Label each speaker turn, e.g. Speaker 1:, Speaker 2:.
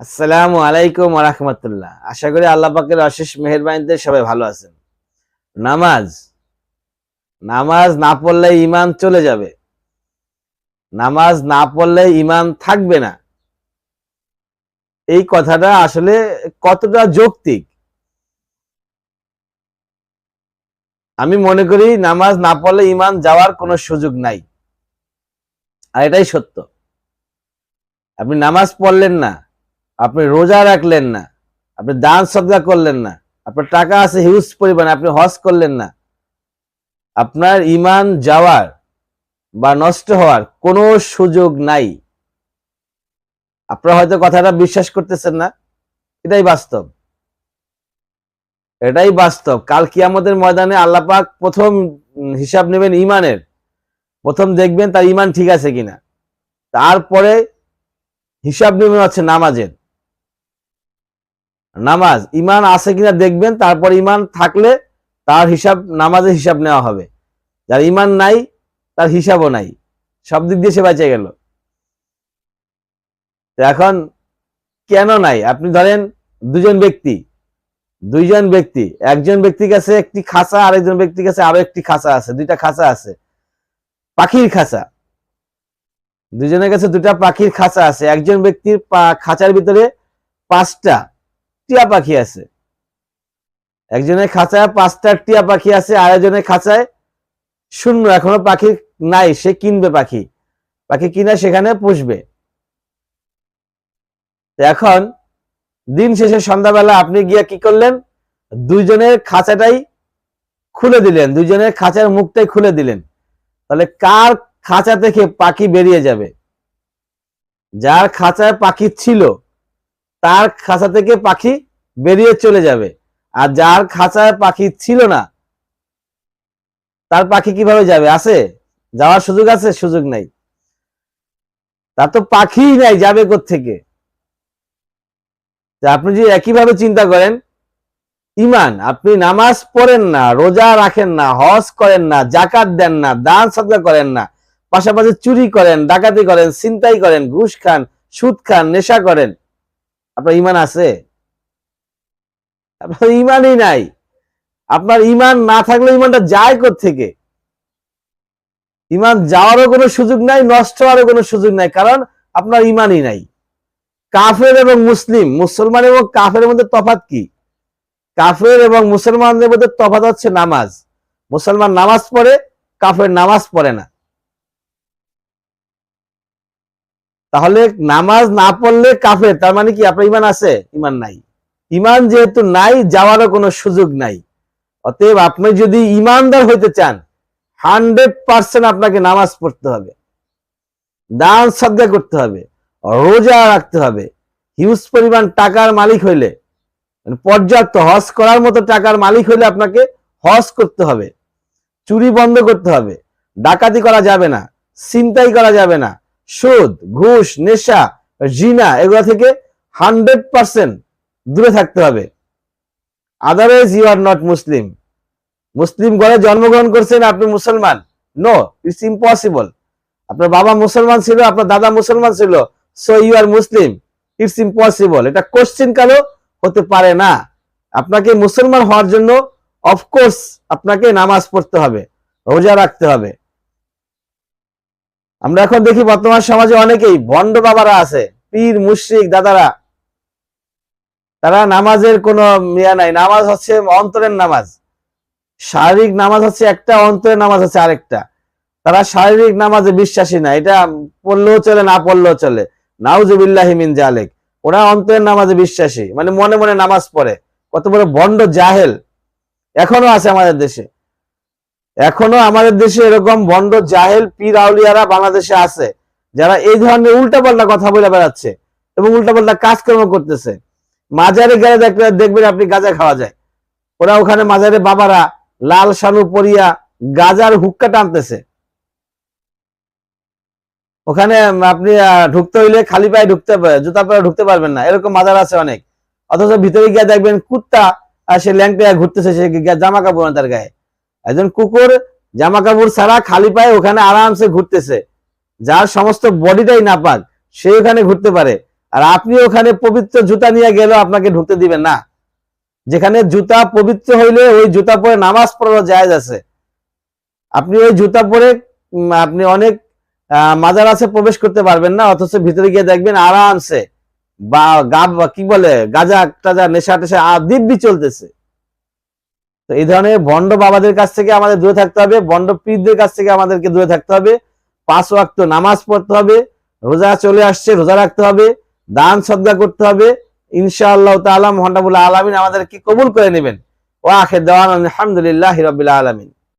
Speaker 1: আসসালামু আলাইকুম রাহমাতুল্লাহ। আশা করি আল্লাহ পাকের অশেষ মেহেরবানিতে সবাই ভালো আছেন। নামাজ নামাজ না পড়লে ইমান চলে যাবে। নামাজ না পড়লে ইমান থাকবে না। এই কথাটা আসলে কতটা যৌক্তিক? আমি মনে করি নামাজ না পড়লে ইমান যাওয়ার কোনো সুযোগ নাই। আর এটাই সত্য। আপনি নামাজ পড়লেন না আপনি রোজা রাখলেন না, আপনি দান সদকা করলেন না, আপনার টাকা আছে হিউজ পরিমাণে, আপনি হজ করলেন না, আপনার ইমান যাওয়ার বা নষ্ট হওয়ার কোনো সুযোগ নাই। আপনারা হয়তো কথাটা বিশ্বাস করতেছেন না, এটাই বাস্তব। এটাই বাস্তব। কাল কিয়ামতের ময়দানে আল্লাপাক প্রথম হিসাব নেবেন ইমানের প্রথম দেখবেন তার ইমান ঠিক আছে কিনা। তারপরে হিসাব নেবেন হচ্ছে নামাজের। নামাজ ইমান আছে কিনা দেখবেন, তারপর ইমান থাকলে তার হিসাব, নামাজের হিসাব নেওয়া হবে। যার ইমান নাই, তার হিসাবও নাই। সব দিক দিয়ে সে বেঁচে গেল। এখন কেন নাই? আপনি ধরেন দুজন ব্যক্তি, দুইজন ব্যক্তি, একজন ব্যক্তির কাছে একটি খাঁচা, আরেকজন ব্যক্তির কাছে আরও একটি খাঁচা আছে, দুইটা খাঁচা আছে। পাখির খাঁচা। দুজনের কাছে দুটা পাখির খাঁচা আছে। একজন ব্যক্তির খাঁচার ভিতরে পাঁচটা টিয়া পাখি আছে। একজনের খাঁচায় পাঁচটা টিয়া পাখি আছে আর একজনের খাঁচায় শূন্য। এখনও পাখি নাই, সে কিনবে পাখি। পাখি কিনা সেখানে পুষবে। এখন দিন শেষে সন্ধ্যাবেলা আপনি গিয়া কি করলেন? দুইজনের খাঁচাটাই খুলে দিলেন। দুইজনের খাঁচার মুখটাই খুলে দিলেন। তাহলে কার খাঁচা থেকে পাখি বেরিয়ে যাবে? যার খাঁচায় পাখি ছিল তার খাঁচা থেকে পাখি বেরিয়ে চলে যাবে। আর যার খাঁচায় পাখি ছিল না, তার পাখি কীভাবে যাবে? আছে? যাওয়ার সুযোগ আছে? সুযোগ নাই। তার তো পাখিই নাই, যাবে থেকে আপনি যদি একইভাবে চিন্তা করেন, ইমান, আপনি নামাজ পড়েন না, রোজা রাখেন না, হজ করেন না, জাকাত দেন না, দান সদকা করেন না, পাশাপাশি চুরি করেন, ডাকাতি করেন, ছিনতাই করেন, ঘুষ খান, সুদ খান, নেশা করেন আপনার ইমান আছে? আপনার ইমানই নাই। আপনার ইমান না থাকলে ইমানটা যায় থেকে ইমান যাওয়ারও কোনো সুযোগ নাই, নষ্ট হওয়ারও কোনো সুযোগ নাই, কারণ আপনার ইমানই নাই। কাফের এবং মুসলিম, মুসলমান এবং কাফের মধ্যে তফাত কি? কাফের এবং মুসলমানদের মধ্যে তফাত হচ্ছে নামাজ। মুসলমান নামাজ পড়ে, কাফের নামাজ পড়ে না। তাহলে নামাজ না পড়লে কাফের, তার মানে কি আপনার ইমান আছে? ইমান নাই। ইমান যেহেতু নাই, যাওয়ারও কোনো সুযোগ নাই। অতএব আপনি যদি ইমানদার হইতে চান, হান্ড্রেড পার্সেন্ট আপনাকে নামাজ পড়তে হবে। দান সদ্গা করতে হবে। রোজা রাখতে হবে। হিউজ পরিমাণ টাকার মালিক হইলে মানে পর্যাপ্ত হজ করার মতো টাকার মালিক হইলে আপনাকে হজ করতে হবে। চুরি বন্ধ করতে হবে। ডাকাতি করা যাবে না। ছিনতাই করা যাবে না। সুদ, ঘুষ, নেশা, জিনা এগুলো থেকে হান্ড্রেড পার্সেন্ট দূরে থাকতে হবে। Otherwise you are not Muslim মুসলিম ঘরে জন্মগ্রহণ করছেন আপনি মুসলমান? নো ইটস ইম্পসিবল আপনার বাবা মুসলমান ছিল, আপনার দাদা মুসলমান ছিল so you are Muslim it's impossible এটা কোশ্চিন কালো হতে পারে না। আপনাকে মুসলমান হওয়ার জন্য অফকোর্স আপনাকে নামাজ পড়তে হবে, রোজা রাখতে হবে। আমরা এখন দেখি বর্তমান সমাজে অনেকেই ভণ্ড বাবারা আছে, পীর, মুশরিক দাদারা। তারা নামাজের কোনো মিয়া নাই, নামাজ হচ্ছে অন্তরের নামাজ। শারীরিক নামাজ হচ্ছে একটা, অন্তরের নামাজ হচ্ছে আরেকটা। তারা শারীরিক নামাজে বিশ্বাসী না, এটা পড়লেও চলে, না পড়লেও চলে। নাউজুবিল্লাহি মিন জালেক ওরা অন্তরের নামাজে বিশ্বাসী মানে মনে মনে নামাজ পড়ে। কত বড় বন্ড জাহেল। এখনও আছে আমাদের দেশে। এখনও আমাদের দেশে এরকম ভণ্ড জাহেল, পীর আউলিয়ারা বাংলাদেশে আছে, যারা এই ধরনের উল্টাপাল্টা কথা বলে বেড়াচ্ছে এবং উল্টাপাল্টা কাজকর্ম করতেছে। মাজারে গেলে দেখবেন আপনি গাঁজা খাওয়া যায়। ওরা ওখানে মাজারে বাবারা লাল শানু পরিয়া গাজার হুক্কা টানতেছে। ওখানে আপনি ঢুকতে হইলে খালি পায়ে ঢুকতে জুতা পরে ঢুকতে পারবেন না। এরকম মাজার আছে অনেক। অথচ ভিতরে গিয়ে দেখবেন কুত্তা আর সে ল্যাংটা ঘুরতেছে, সে জামা কাপড় তার গায়ে। একজন কুকুর জামা কাপড় ছাড়া খালি পায়ে ওখানে আরামসে ঘুরতেছে। যার সমস্ত বডিটাই নাপাক সে ওখানে ঘুরতে পারে। আর আপনি ওখানে পবিত্র জুতা নিয়ে গেলেও আপনাকে ঢুকতে দিবেন না। যেখানে জুতা পবিত্র হইলে ওই জুতা পরে নামাজ পড়ানো জায়েজ আছে। আপনি ওই জুতা পরে আপনি অনেক মাজার আছে প্রবেশ করতে পারবেন না, অথচ ভিতরে গিয়ে দেখবেন আরামসে বা গা- কি বলে গাজা টাজা নেশা টেশা দিব্যি চলতেছে। তো এই ধরনের বন্ড বাবাদের কাছ থেকে আমাদের দূরে থাকতে হবে ভণ্ড পীরদের কাছ থেকে আমাদেরকে দূরে থাকতে হবে। পাঁচ ওয়াক্ত নামাজ পড়তে হবে, রোজা চলে আসছে, রোজা রাখতে হবে, দান সদ্গা করতে হবে। ইনশাআল্লাহ তাআলা মহানবুল আলমিন আমাদেরকে কবুল করে নেবেন। ওয়া আখের দেওয়ান আলহামদুলিল্লাহ রাব্বিল আলামিন।